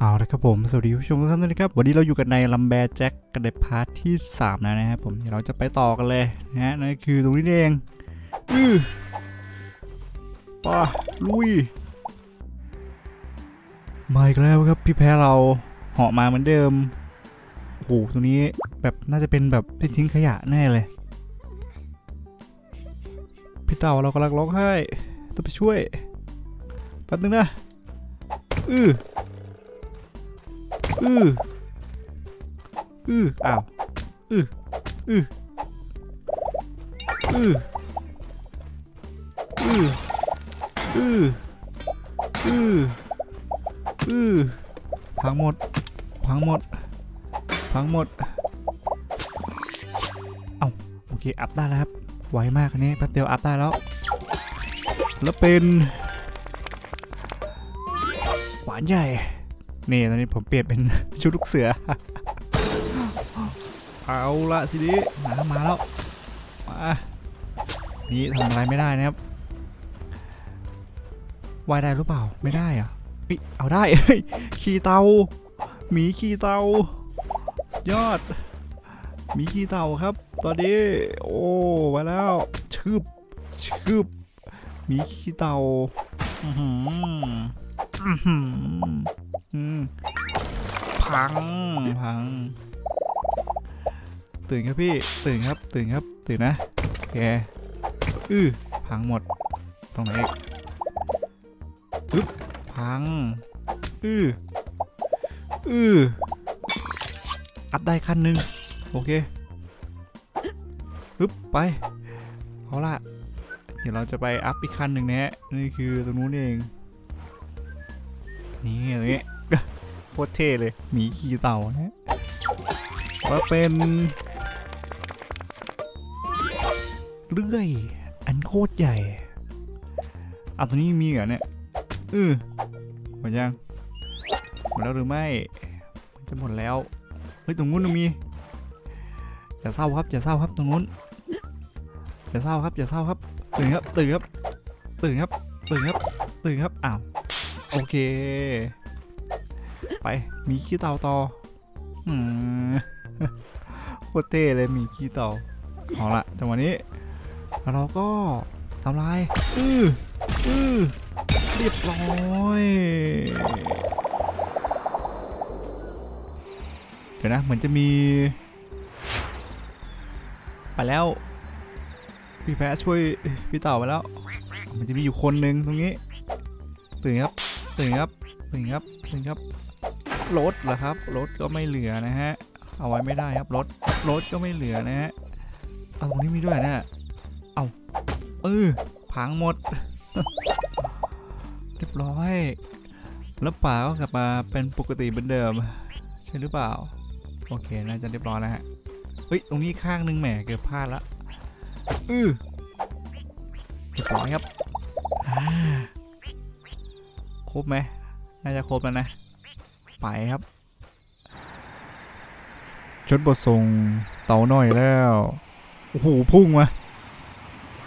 เอาละครับผมสวัสดีผู้ชมทุกท่านด้วยนะครับ วันนี้เราอยู่กันในลัมแบร์แจ็คกันในพาร์ทที่ 3 แล้วนะครับผมเดี๋ยวเราจะไปต่อกันเลยนะฮะนั่นคือตรงนี้เองอือป่ะลุยมาอีกแล้วครับพี่แพ้เราเหาะมาเหมือนเดิมโอ้โหตรงนี้แบบน่าจะเป็นแบบที่ทิ้งขยะแน่เลย พี่เต่าเรากำลังร้องไห้ต้องไปช่วยแป๊บนึงนะอือ อืออืออ้าวอืออืออืออืออืออืออือพังหมด พังหมด พังหมด เอ้าโอเค อัพได้แล้วครับ ไวมากอันนี้แป๊บเดียวอัพได้แล้ว แล้วเป็น หวานใหญ่ นี่ตอนนี้ผมเปลี่ยนเป็นชุดลูกเสือ เอาละทีนี้น้ำมาแล้ว มานี่ทำอะไรไม่ได้นะครับว่ายได้หรือเปล่า ไม่ได้อะเฮ้ยเอาได้ ขี่เตา หมีขี่เตา ยอด หมีขี่เตาครับ ตอนนี้ โอ้มาแล้วชืบชืบหมีขี่เตา อือหืออือหือ พังพัง ตื่นครับพี่ ตื่นครับ ตื่นครับ ตื่นนะโอเคอือพังหมด ตรงไหนอีกอึ๊บพัง อืออืออัพได้ขั้นหนึ่งโอเคอึ๊บไป เอาล่ะ เดี๋ยวเราจะไปอัพอีกขั้นหนึ่งนะฮะ นี่คือตรงนู้นเอง นี่ตรงนี้ คตรเท่เลยหมีขี่เต่านะว่าเป็นเลื่อย อันโคตรใหญ่เอาตัวนี้มีเหรอเนี่ยเออหมดยังหมดแล้วหรือไม่มันจะหมดแล้วเฮ้ยตรงนู้นมันมีอย่าเศร้าครับอย่าเศร้าครับตรงนู้นอย่าเศร้าครับอย่าเศร้าครับตื่นครับตื่นครับตื่นครับตื่นครับตื่นครับอ้าวโอเค ไปมีขี้เต่าต่อโคตรเท่เลยมีขี้เต่าเอาละจังหวะนี้เราก็ทำลายอืออือเรียบร้อยเดี๋ยวนะเหมือนจะมี ไปแล้ว พี่แพ้ช่วยพี่เต่าไปแล้ว มันจะมีอยู่คนหนึ่งตรงนี้ ตื่นครับ ตื่นครับ ตื่นครับ ตื่นครับ รถเหรอครับรถก็ไม่เหลือนะฮะเอาไว้ไม่ได้ครับรถรถก็ไม่เหลือนะฮะเอาตรงนี้มีด้วยนะเอาเออพังหมด เรียบร้อย แล้วป่าก็กลับมาเป็นปกติเหมือนเดิม ใช่หรือเปล่า โอเคน่าจะเรียบร้อยแล้วฮะเฮ้ยตรงนี้ข้างหนึงแหมเกือบพลาดละอือเรียบร้อยครับครบไหมน่าจะครบแล้วนะ ไปครับชดบทส่งเต่าหน่อยแล้ว โอ้โห พุ่งมา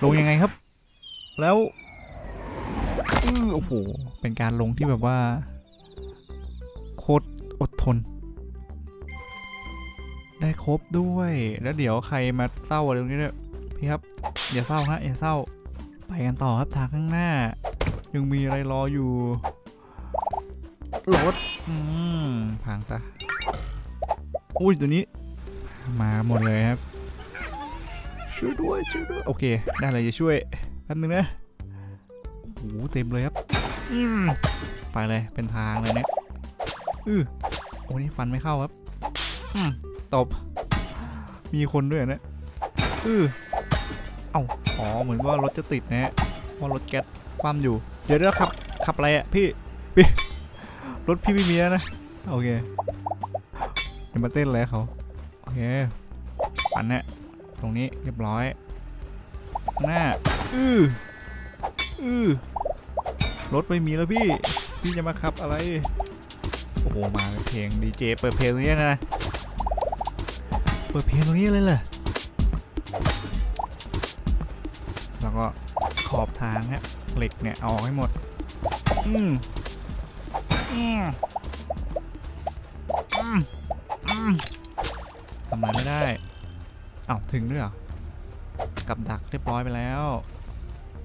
ลงยังไงครับ แล้วโอ้โห เป็นการลงที่แบบว่า โคตรอดทน ได้ครบด้วย แล้วเดี๋ยวใครมาเศร้าอะไรตรงนี้เนี่ยพี่ครับ อย่าเศร้าฮะอย่าเศร้า ไปกันต่อครับทางข้างหน้า ยังมีอะไรรออยู่ รถอืมพังตาอุ้ยตัวนี้ มาหมดเลยครับ ช่วยด้วยช่วยด้วยโอเค ได้อะไรจะช่วยแป๊บนึงนะโอ้โหเต็มเลยครับอืมไปเลยเป็นทางเลยเนี่ยอือโอ้นี่ฟันไม่เข้าครับอืมตบ มีคนด้วยนี่ยอือเอ้าอ๋อเหมือนว่ารถจะติดนะฮะเพราะรถแก๊สคว่ำอยู่ เดี๋ยวเดี๋ยวขับขับอะไรอะพี่พี่ รถพี่ไม่มีแล้วนะ โอเคอย่ามาเต้นเลยเขาโอเคปันเนี่ยตรงนี้เรียบร้อย หน้า อืออือรถไม่มีแล้วพี่ พี่จะมาขับอะไร โอ้โห มาเพลงดีเจเปิดเพลงตรงนี้นะ เปิดเพลงตรงนี้เลยเหรอแล้วก็ขอบทางฮะเหล็กเนี่ยเอาออกให้หมด อืม ทำไมไม่ได้เอ้าถึงด้วยเหรอกับดักเรียบร้อยไปแล้ว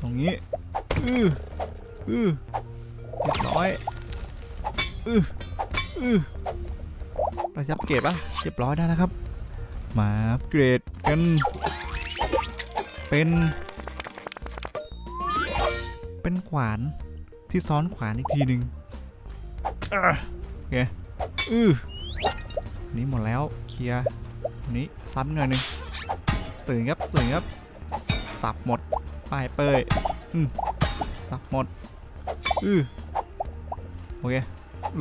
ตรงนี้ อืออือเรียบร้อย อืออือเราจะอัปเกรดปะเรียบร้อยได้แล้วครับ มาอัปเกรดกัน เป็น เป็นขวานที่ซ้อนขวานอีกทีหนึ่ง โอเคอือนี้หมดแล้ว เคลียร์นี้ซ้ำหน่อยหนึ่งตื่นครับตื่นครับสับหมดป้ายเปยอืมสับหมดอือโอเค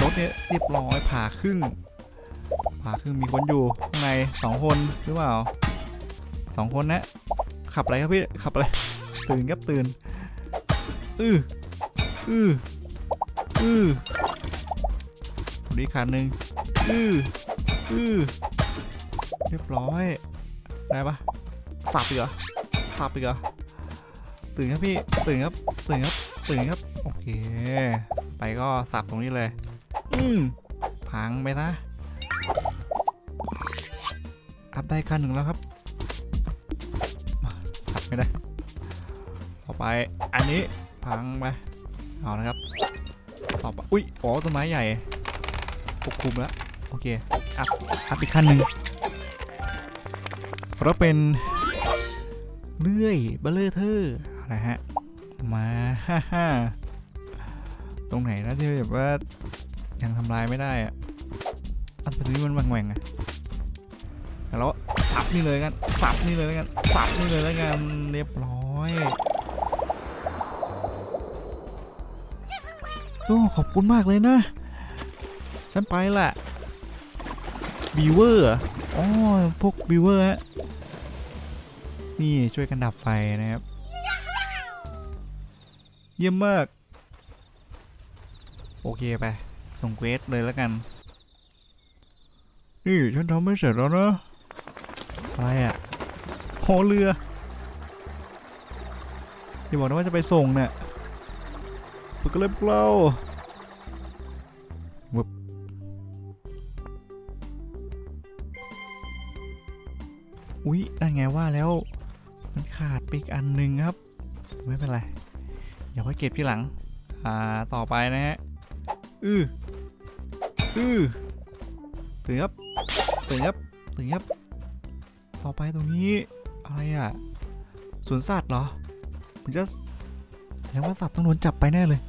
รถเนี่ยเรียบร้อยผ่าครึ่งผ่าครึ่งมีคนอยู่ข้างในสองคนหรือเปล่าสองคนนะขับอะไรครับพี่ขับอะไรตื่นครับตื่นอืออืออือ นนี้คันหนึ่งอืออือเรียบร้อยได้ปะสับอีกเหรอสับอีกเหรอตื่นครับพี่ตื่นครับตื่นครับตื่นครับโอเค ไปก็สับตรงนี้เลย อืมพังไปนะอัพได้คันหนึ่งแล้วครับมาอัพไม่ได้ต่อไปอันนี้พังไปเอานะครับต่อไปอุ้ยอ๋อต้นไม้ใหญ่ ปกคลุมแล้ว โอเค อัพอัพอีกขั้นหนึ่งแล้วเป็นเลื่อยเบลเลอร์เทอร์นะฮะ มาฮ่าฮ่าตรงไหนนะที่แบบว่ายังทำลายไม่ได้อะอันนี้มันแหว่งๆอะแล้วสับนี่เลยกัน สับนี่เลยแล้วกัน สับนี่เลยแล้วกันเรียบร้อยโอ้ขอบคุณมากเลยนะ ฉันไปแหละบีเวอร์อ๋อพวกบีเวอร์ฮะ นี่ช่วยกันดับไฟนะครับ เยี่ยมมาก โอเคไป ส่งเควสเลยแล้วกัน นี่ฉันทำไม่เสร็จแล้วนะอะไรอะ่ะโหเรืออย่าบอกนะว่าจะไปส่งเนี่ยฝึกกันเลยพวกเรา อุ๊ยนั่นไงว่าแล้ว มันขาดปีกอันหนึ่งครับ ไม่เป็นไรเดี๋ยวไว้เก็บที่หลัง อ่า ต่อไปนะฮะ อืออือตื่นครับตื่นครับตื่นครับ ต่อไปตรงนี้ อะไรอะ สวนสัตว์เหรอผมจะแสดงว่าสัตว์ต้องโดนจับไปแน่เลย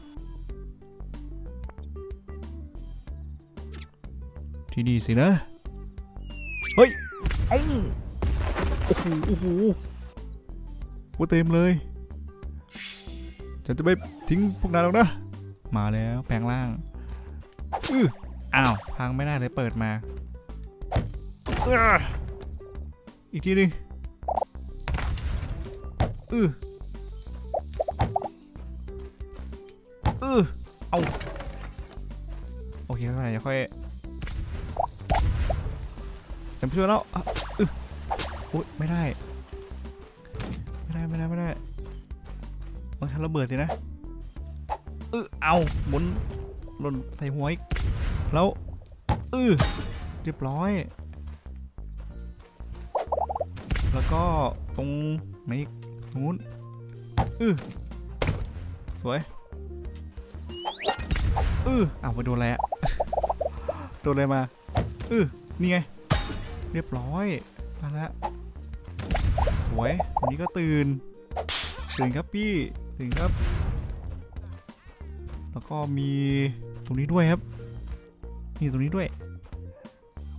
ที่นี่สินะ เฮ้ยเอ้ โอ้โหโอ้โหโอ้เต็มเลย ฉันจะไม่ทิ้งพวกนายหรอกนะ มาแล้วแปลงร่างอื้ออ้าวพังไม่ได้เลยเปิดมา อีกทีนึงอืออือเอาโอเคไม่เป็นไรเดี๋ยวค่อยฉันช่วยแล้ว อะอืออุ๊ยไม่ได้ ไม่ได้ไม่ได้ไม่ได้ต้องชันระเบิดสินะเออเอาหมุนหล่นใส่หัวอีกแล้วเออเรียบร้อย แล้วก็ตรงไหนอีกตรงนู้นเออสวยเอืออ้าวไปโดนอะไรอะโดนอะไรมาเออนี่ไง เรียบร้อยมาแล้ว สวยวันนี้ก็ตื่น ตื่นครับพี่ ตื่นครับ แล้วก็มีตรงนี้ด้วยครับมีตรงนี้ด้วย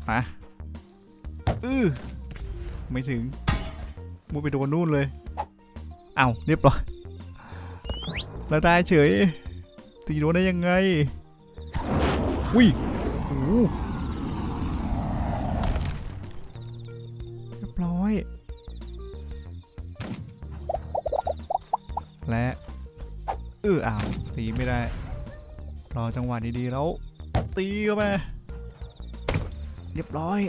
มาอือไม่ถึงมูไปโดนนู่นเลย เอา้าเรียบร้อยแล้วได้เฉยตีโดนได้ยังไง อุ้ยโอ้ และเอออ้าวตีไม่ได้รอจังหวะดีๆแล้วตีเข้าไปเรียบร้อย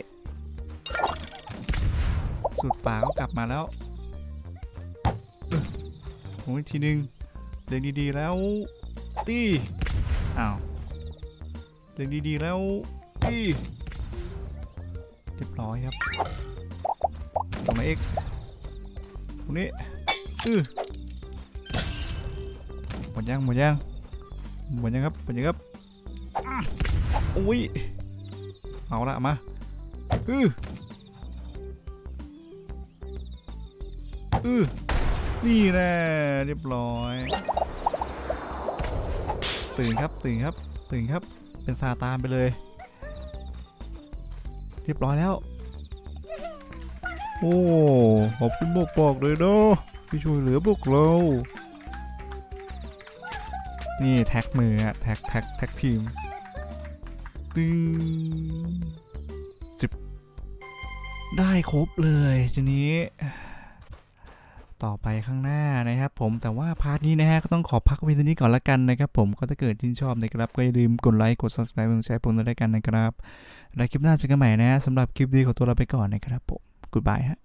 สุดป่าก็กลับมาแล้วโอ้ยทีนึงเล่นดีๆแล้วตีอ้าวเล่นดีๆแล้วตีเรียบร้อยครับตรงไหนอีกตรงนี้อือ มดยังหมดยังหมดยังครับหมดยังครับอุ้ยเอาละมาอืออือนี่แน่เรียบร้อย ตื่นครับตื่นครับ ตื่นครับเป็นซาตานไปเลย เรียบร้อยแล้ว โอ้ขอบคุณบอกบอกเลยเนาะที่ช่วยเหลือพวกเรา นี่แท็กมืออะแท็กแท็กแท็กทีมตึงสิบได้ครบเลยทีนี้ ต่อไปข้างหน้านะครับผมแต่ว่าพาร์ทนี้นะฮะก็ต้องขอพักไว้ที่นี้ก่อนละกันนะครับผมก็ถ้าเกิดชื่นชอบนะครับก็อย่าลืมกดไลค์กด subscribe กดแชร์ผมด้วยกันนะครับ แล้วคลิปหน้าเจอกันใหม่นะฮะสำหรับคลิปนี้ขอตัวลาไปก่อนนะครับผม goodbye ฮะ